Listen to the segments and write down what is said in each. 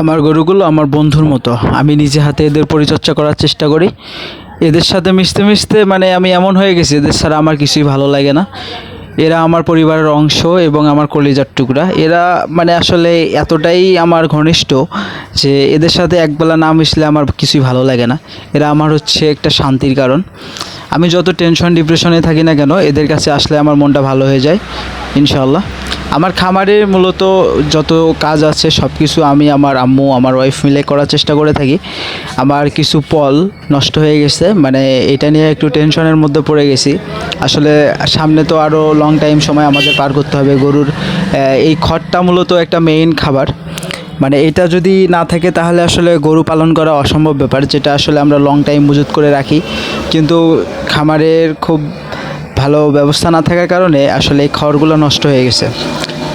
আমার গরুগুলো আমার বন্ধুর মতো। আমি নিজে হাতে এদের পরিচর্যা করার চেষ্টা করি। এদের সাথে মিশতে মিশতে মানে আমি এমন হয়ে গেছি, এদের ছাড়া আমার কিছুই ভালো লাগে না। এরা আমার পরিবারের অংশ এবং আমার কলিজার টুকরা। এরা মানে আসলে এতটাই আমার ঘনিষ্ঠ যে এদের সাথে একবেলা না মিশলে আমার কিছুই ভালো লাগে না। এরা আমার হচ্ছে একটা শান্তির কারণ। আমি যত টেনশন ডিপ্রেশনে থাকি না কেন, এদের কাছে আসলে আমার মনটা ভালো হয়ে যায় ইনশাল্লাহ আমার খামারে মূলত যত কাজ আছে সব কিছু আমি আমার আম্মু, আমার ওয়াইফ মিলে করার চেষ্টা করে থাকি। আমার কিছু পল নষ্ট হয়ে গেছে মানে এটা নিয়ে একটু টেনশনের মধ্যে পড়ে গেছি। আসলে সামনে তো আরও লং টাইম সময় আমাদের পার করতে হবে গরুর এই খড়টা মূলত একটা মেইন খাবার। মানে এটা যদি না থাকে তাহলে আসলে গরু পালন করা অসম্ভব ব্যাপার, যেটা আসলে আমরা লং টাইম মজুত করে রাখি। কিন্তু খামারের খুব ভালো ব্যবস্থা না থাকার কারণে আসলে এই খড়গুলো নষ্ট হয়ে গেছে।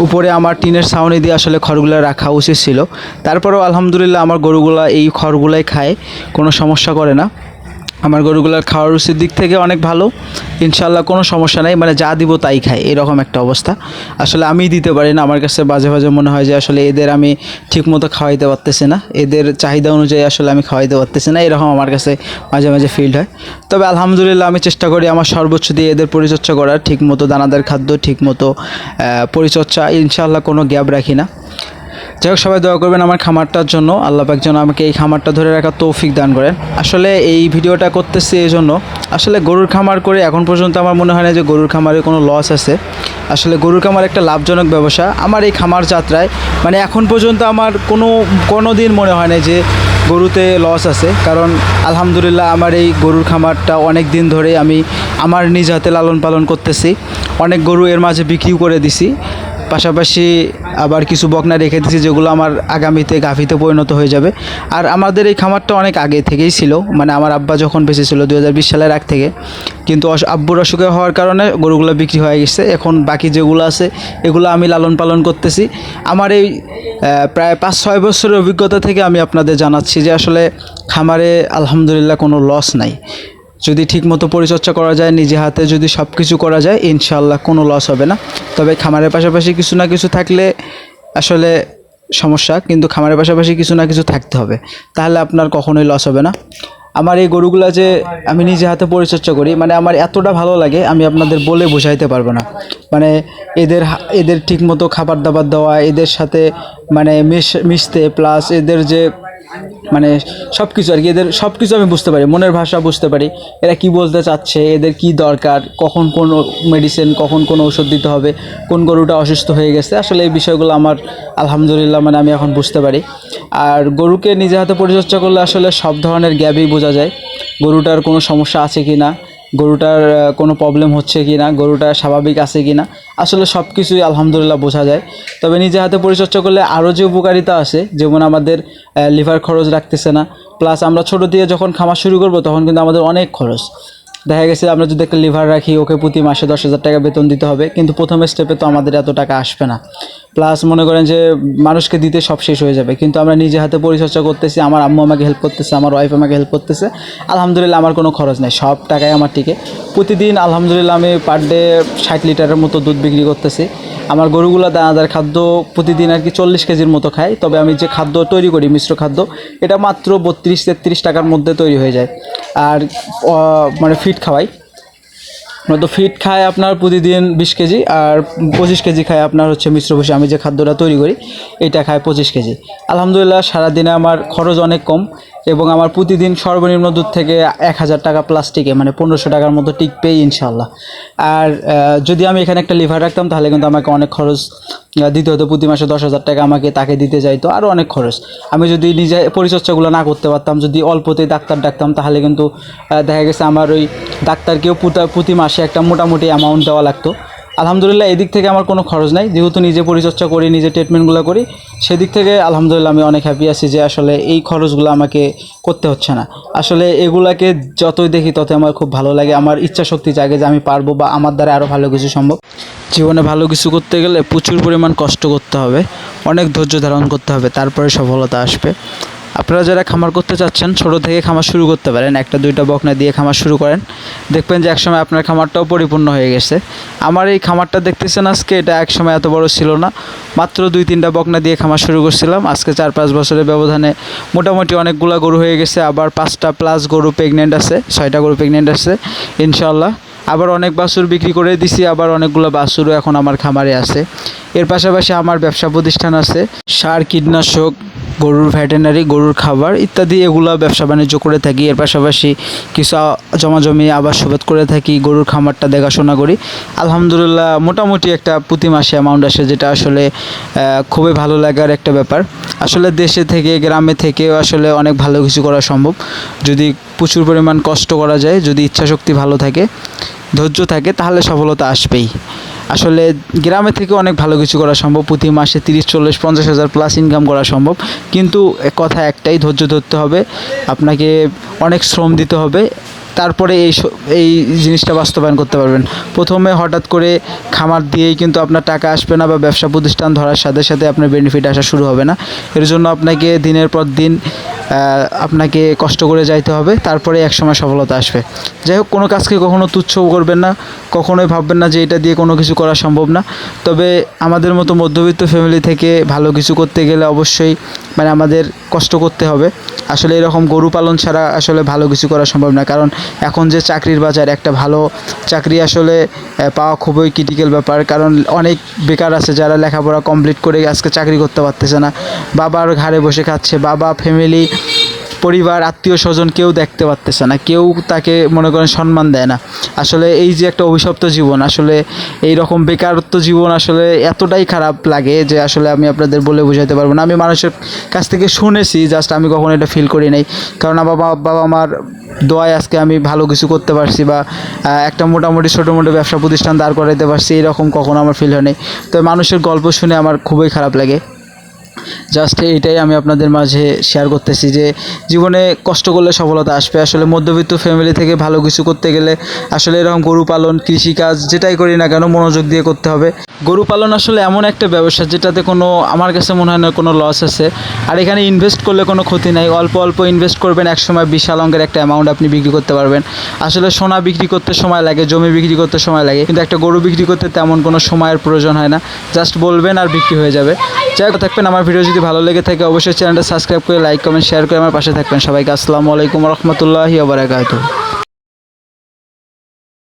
উপরে আমার টিনের ছাউনি দিয়ে আসলে খড়গুলো রাখা উচিত ছিল। তারপরেও আলহামদুলিল্লাহ আমার গরুগুলো এই খড়গুলাই খায়, কোনো সমস্যা করে না। আমার গরুগুলার খাওয়ার রুচির দিক থেকে অনেক ভালো। ইনশাল্লাহ কোনো সমস্যা নাই মানে যা দিব তাই খায় এরকম একটা অবস্থা। আসলে আমি দিতে পারি না আমার কাছে বাজে বাজে মনে হয় যে আসলে এদের আমি ঠিকমতো খাওয়াইতে পারতেছি না এদের চাহিদা অনুযায়ী আসলে আমি খাওয়াইতে পারতেছি না এরকম আমার কাছে মাঝে মাঝে ফিল্ড হয়। তবে আলহামদুলিল্লাহ আমি চেষ্টা করি আমার সর্বোচ্চ দিয়ে এদের পরিচর্যা করার ঠিকমতো দানাদার খাদ্য ঠিকমতো আহ, পরিচর্যা ইনশাল্লাহ কোনো গ্যাপ রাখি না। যাই হোক, সবাই দয়া করবেন আমার খামারটার জন্য। আল্লাহ পাক যেন আমাকে এই খামারটা ধরে রাখার তৌফিক দান করেন আসলে এই ভিডিওটা করতেছি এই জন্য। আসলে গরুর খামার করে এখন পর্যন্ত আমার মনে হয় না যে গরুর খামারে কোনো লস আছে। আসলে গরুর খামার একটা লাভজনক ব্যবসা। আমার এই খামার যাত্রায় মানে এখন পর্যন্ত আমার কোনো কোনো দিন মনে হয় না যে গরুতে লস আছে। কারণ আলহামদুলিল্লাহ আমার এই গরুর খামারটা অনেক দিন ধরে আমি আমার নিজ হাতে লালন পালন করতেছি। অনেক গরু এর মাঝে বিক্রিও করে দিছি। পাশাপাশি আবার কিছু বকনা রেখে দিয়েছি, যেগুলো আমার আগামীতে গাফিতে পরিণত হয়ে যাবে। আর আমাদের এই খামারটা অনেক আগে থেকেই ছিল মানে আমার আব্বা যখন বেঁচে ছিল দু হাজার বিশ সালের আগ থেকে। কিন্তু আব্বুর অসুখে হওয়ার কারণে গরুগুলো বিক্রি হয়ে গেছে। এখন বাকি যেগুলো আছে, এগুলো আমি লালন পালন করতেছি। আমার এই প্রায় পাঁচ ছয় বছরের অভিজ্ঞতা থেকে আমি আপনাদের জানাচ্ছি যে আসলে খামারে আলহামদুলিল্লাহ কোনো লস নাই। যদি ঠিকমতো পরিচর্যা করা যায়, নিজে হাতে যদি সব কিছু করা যায় ইনশাল্লাহ কোনো লস হবে না। তবে খামারের পাশাপাশি কিছু না কিছু থাকলে আসলে সমস্যা, কিন্তু খামারের পাশাপাশি কিছু না কিছু থাকতে হবে। তাহলে আপনার কখনোই লস হবে না। আমার এই গরুগুলা যে আমি নিজে হাতে পরিচর্যা করি মানে আমার এতটা ভালো লাগে, আমি আপনাদের বলে বোঝাইতে পারব না। মানে এদের এদের ঠিকমতো খাবার দাবার দেওয়া, এদের সাথে মানে মিশ, মিশতে প্লাস এদের যে মানে সব কিছু আর কি, এদের সব কিছু আমি বুঝতে পারি, মনের ভাষা বুঝতে পারি, এরা কি বলতে চাচ্ছে, এদের কি দরকার, কখন কোন মেডিসিন কখন কোন ওষুধ দিতে হবে, কোন গরুটা অসুস্থ হয়ে গেছে, আসলে এই বিষয়গুলো আমার আলহামদুলিল্লাহ মানে আমি এখন বুঝতে পারি। আর গরুকে নিজে হাতে পরিচর্যা করলে আসলে সব ধরনের গ্যাপই বোঝা যায়, গরুটার কোনো সমস্যা আছে কি না গরুটার কোনো প্রবলেম হচ্ছে কি না গরুটা স্বাভাবিক আছে কি না আসলে সব কিছুই আলহামদুলিল্লাহ বোঝা যায়। তবে নিজে হাতে পরিচর্যা করলে আরও যে উপকারিতা আছে, যেমন আমাদের লিভার খরচ রাখতেছে না প্লাস আমরা ছোটো দিয়ে যখন খামার শুরু করব, তখন কিন্তু আমাদের অনেক খরচ। দেখা গেছে আমরা যদি একটা লিভার রাখি, ওকে প্রতি মাসে দশ হাজার টাকা বেতন দিতে হবে, কিন্তু প্রথম স্টেপে তো আমাদের এত টাকা আসবে না। প্লাস মনে করেন যে মানুষকে দিতে সব শেষ হয়ে যাবে, কিন্তু আমরা নিজে হাতে পরিচর্যা করতেছি, আমার আম্মু আমাকে হেল্প করতেছে, আমার ওয়াইফ আমাকে হেল্প করতেছে, আলহামদুলিল্লাহ আমার কোনো খরচ নেই, সব টাকাই আমার টিকে। প্রতিদিন আলহামদুলিল্লাহ আমি পার ডে ষাট লিটারের মতো দুধ বিক্রি করতেছি। আমার গরুগুলো দানাদার খাদ্য প্রতিদিন আর কি চল্লিশ কেজির মতো খায় তবে আমি যে খাদ্য তৈরি করি, মিশ্র খাদ্য, এটা মাত্র বত্রিশ তেত্রিশ টাকার মধ্যে তৈরি হয়ে যায়। আর মানে ফিট খাওয়াই। তো ফিট খায় আপনার প্রতিদিন বিশ কেজি আর পঁচিশ কেজি খায় আপনার হচ্ছে মিশ্র ভুষি আমি যে খাদ্যটা তৈরি করি, এটা খায় পঁচিশ কেজি। আলহামদুলিল্লাহ সারাদিনে আমার খরচ অনেক কম এবং আমার প্রতিদিন সর্বনিম্ন দুধ থেকে এক হাজার টাকা প্লাস্টিকে মানে পনেরোশো টাকার মতো টিক পেয়ে ইনশাল্লাহ আর যদি আমি এখানে একটা লিভার রাখতাম, তাহলে কিন্তু আমাকে অনেক খরচ দিতে হতো। প্রতি মাসে দশ হাজার টাকা আমাকে তাকে দিতে যাইতো আরও অনেক খরচ। আমি যদি নিজে পরিচর্যাগুলো না করতে পারতাম, যদি অল্পতেই ডাক্তার ডাকতাম, তাহলে কিন্তু দেখা গেছে আমার ওই ডাক্তারকেও প্রতি মাসে একটা মোটামুটি অ্যামাউন্ট দেওয়া লাগতো। আলহামদুলিল্লাহ, এদিক থেকে আমার কোনো খরচ নাই। যেহেতু নিজে পরিচর্যা করি, নিজে ট্রিটমেন্টগুলো করি, সেদিক থেকে আলহামদুলিল্লাহ আমি অনেক হ্যাপি আছি যে আসলে এই খরচগুলো আমাকে করতে হচ্ছে না। আসলে এগুলাকে যতই দেখি ততই আমার খুব ভালো লাগে। আমার ইচ্ছা শক্তি জাগে যে আমি পারব বা আমার দ্বারা আরও ভালো কিছু সম্ভব। জীবনে ভালো কিছু করতে গেলে প্রচুর পরিমাণ কষ্ট করতে হবে, অনেক ধৈর্য ধারণ করতে হবে, তারপরে সফলতা আসবে। আপনারা যারা খামার করতে চাচ্ছেন, ছোট থেকে খামার শুরু করতে পারেন। একটা, দুইটা বকনা দিয়ে খামার শুরু করেন। দেখবেন যে একসময় আপনার খামারটাও পরিপূর্ণ হয়ে গেছে। আমার এই খামারটা দেখতেছেন আজকে, এটা একসময় এত বড় ছিল না। মাত্র দুই, তিনটা বকনা দিয়ে খামার শুরু করছিলাম। আজকে চার, পাঁচ বছরের ব্যবধানে মোটামুটি অনেকগুলা গরু হয়ে গেছে। আবার পাঁচটা প্লাস গরু প্রেগনেন্ট আছে, ছয়টা গরু প্রেগনেন্ট আছে ইনশাল্লাহ আবার অনেক বাছুর বিক্রি করে দিছি, আবার অনেকগুলো বাছুরও এখন আমার খামারে আছে। এর পাশাপাশি আমার ব্যবসা প্রতিষ্ঠান আছে। সার, কীটনাশক গরুর ভেটেনারি গরুর খাবার ইত্যাদি এগুলো ব্যবসা বাণিজ্য করে থাকি। এর পাশাপাশি কিছু আ- জমাজমি আবার সুবাদ করে থাকি, গরুর খামারটা দেখাশোনা করি। আলহামদুলিল্লাহ, মোটামুটি একটা প্রতি মাসে অ্যামাউন্ট আসে, যেটা আসলে খুবই ভালো লাগার একটা ব্যাপার। আসলে দেশে থেকে, গ্রামে থেকেও আসলে অনেক ভালো কিছু করা সম্ভব। যদি প্রচুর পরিমাণ কষ্ট করা যায়, যদি ইচ্ছাশক্তি ভালো থাকে, ধৈর্য থাকে, তাহলে সফলতা আসবেই। আসলে গ্রামে থেকে অনেক ভালো কিছু করা সম্ভব। প্রতি মাসে তিরিশ, চল্লিশ, পঞ্চাশ হাজার প্লাস ইনকাম করা সম্ভব। কিন্তু কথা একটাই, ধৈর্য ধরতে হবে। আপনাকে অনেক শ্রম দিতে হবে। তারপরে এই এই জিনিসটা বাস্তবায়ন করতে পারবেন। প্রথমে হঠাৎ করে খামার দিয়েই কিন্তু আপনার টাকা আসবে না বা ব্যবসা প্রতিষ্ঠান ধরার সাথে সাথে আপনার বেনিফিট আসা শুরু হবে না। এর জন্য আপনাকে দিনের পর দিন আপনাকে কষ্ট করে যাইতে হবে, তারপরে একসময় সফলতা আসবে। যাই হোক, কোনো কাজকে কখনো তুচ্ছ করবেন না, কখনোই ভাববেন না যে এটা দিয়ে কোনো কিছু করা সম্ভব না। তবে আমাদের মতো মধ্যবিত্ত ফ্যামিলি থেকে ভালো কিছু করতে গেলে অবশ্যই মানে আমাদের কষ্ট করতে হবে। আসলে এরকম গরু পালন ছাড়া আসলে ভালো কিছু করা সম্ভব না, কারণ এখন যে চাকরির বাজার, একটা ভালো চাকরি আসলে পাওয়া খুবই ক্রিটিক্যাল ব্যাপার, কারণ অনেক বেকার আছে যারা লেখাপড়া কমপ্লিট করে আজকে চাকরি করতে পারতেছে না। বাবার ঘাড়ে বসে খাচ্ছে, বাবা ফ্যামিলি পরিবার, আত্মীয় স্বজন কেউ দেখতে পারতেছে না, কেউ তাকে মনে করেন সম্মান দেয় না। আসলে এই যে একটা অভিশপ্ত জীবন, আসলে এই রকম বেকারত্ব জীবন আসলে এতটাই খারাপ লাগে যে আসলে আমি আপনাদের বলে বোঝাতে পারব না। আমি মানুষের কাছ থেকে শুনেছি, জাস্ট আমি কখনো এটা ফিল করি নাই। কারণ আমার বাবা বাবা আমার দোয়ায় আজকে আমি ভালো কিছু করতে পারছি বা একটা মোটামুটি ছোটো মোটো ব্যবসা প্রতিষ্ঠান দাঁড় করাইতে পারছি, এরকম কখনো আমার ফিল হয়নি তো মানুষের গল্প শুনে আমার খুবই খারাপ লাগে। জাস্ট এইটাই আমি আপনাদের মাঝে শেয়ার করতেছি যে, জীবনে কষ্ট করলে সফলতা আসবে। আসলে মধ্যবিত্ত ফ্যামিলি থেকে ভালো কিছু করতে গেলে আসলে এরকম গরু পালন, কৃষিকাজ যেটাই করি না কেন মনোযোগ দিয়ে করতে হবে। গরু পালন আসলে এমন একটা ব্যবসা যেটাতে কোনো, আমার কাছে মনে হয় না কোনো লস আছে। আর এখানে ইনভেস্ট করলে কোনো ক্ষতি নাই। অল্প অল্প ইনভেস্ট করবেন, একসময় বিশাল অঙ্কের একটা অ্যামাউন্ট আপনি বিক্রি করতে পারবেন। আসলে সোনা বিক্রি করতে সময় লাগে, জমি বিক্রি করতে সময় লাগে, কিন্তু একটা গরু বিক্রি করতে তেমন কোনো সময়ের প্রয়োজন হয় না। জাস্ট বলবেন আর বিক্রি হয়ে যাবে। যাই হোক, থাকবেন। আমার ভিডিও যদি ভালো লেগে থাকে, অবশ্যই চ্যানেলটা সাবস্ক্রাইব করে লাইক কমেন্ট শেয়ার করে আমার পাশে থাকবেন। সবাইকে আসসালামু আলাইকুম রহমতুল্লাহি ওবরাকাতুহ